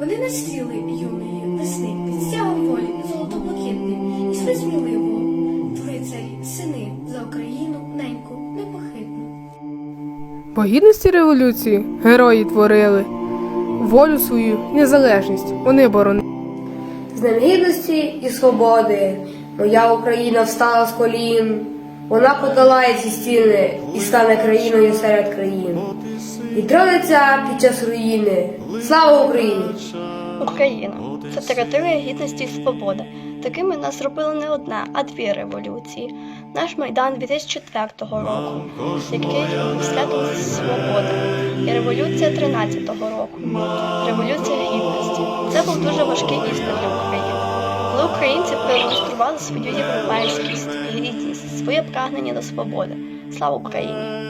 Вони не стріли юної весни, під стягом волі золото-блакитним, і йшли сміливо. Трицарі, сини за Україну неньку непохитну. По гідності революції герої творили волю свою, незалежність вони боронили. З Днем гідності і свободи моя Україна встала з колін. Вона подолає ці стіни і стане країною серед країн. Відродиться під час руїни. Слава Україні! Україна це територія гідності і свободи. Такими нас зробили не одна, а дві революції. Наш майдан 2004 року, який свято свободи, і революція 13-го року, революція гідності. Це був дуже важкий іспит для України. Коли українці продемонстрували свою європейськість, гідність, своє прагнення до свободи. Слава Україні!